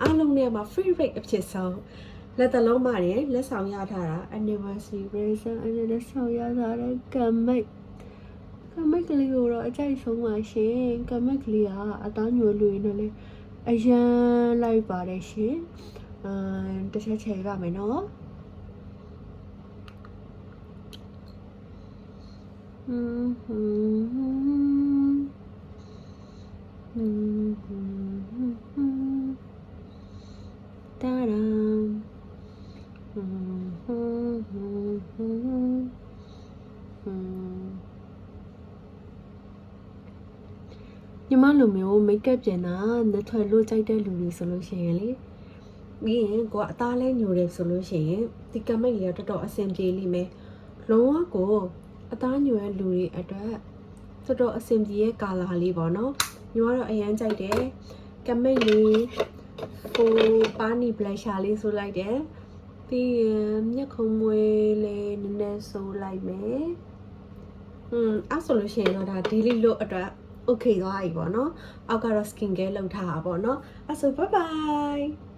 အားလုံးထဲမှာ free rate အဖြစ်ဆုံးလက်သလုံးမှရင်လက်ဆောင်ရထားတာ anniversary reason အနေနဲ့ဆောင်ရထားတဲ့ကမ်မိတ်ကမ်မိတ်ကလေးကိုတော့အကြိုက်ဆုံးပါရှင်ကမ်မိတ်ကလေးကအသားညွယ်လူရင်းနဲ့လေအရန်လိုက်ပါတယ်ရှင်အမ်တစ်ချက်ချေရပါမယ်နော် တာရညီမလိုမျိုးမိတ်ကပ်ပြင်တာနှစ်ထွက်လို့ကြိုက်တဲ့လူတွေဆိုလို့ရှိရင်လေပြီးရင်ကိုကအသားလဲညိုတယ်ဆိုလို့ရှိရင်ဒီကမိတ်လေးကတော်တော်အဆင်ပြေလိမ့်မယ်လုံးဝကိုအသားညိုတဲ့လူတွေအတွက်တော်တော်အဆင်ပြေရဲ့ကာလာလေးပေါ့နော်ညီမတော့အရန်ကြိုက်တယ်ကမိတ်လေး ကိုပါနီဘလက်ရှာလေးဆိုလိုက်တယ်ပြီးရင်မျက်ခုံးမွေးလေးနည်းနည်းဆိုလိုက်မယ်อืมအဲ့ဆိုလို့ရှိရင်တော့ဒါ daily look အတွက် okay သွားပြီပေါ့နော်အောက်ကတော့ skin care လုပ်ထားတာပေါ့နော်အဲ့ဆို bye bye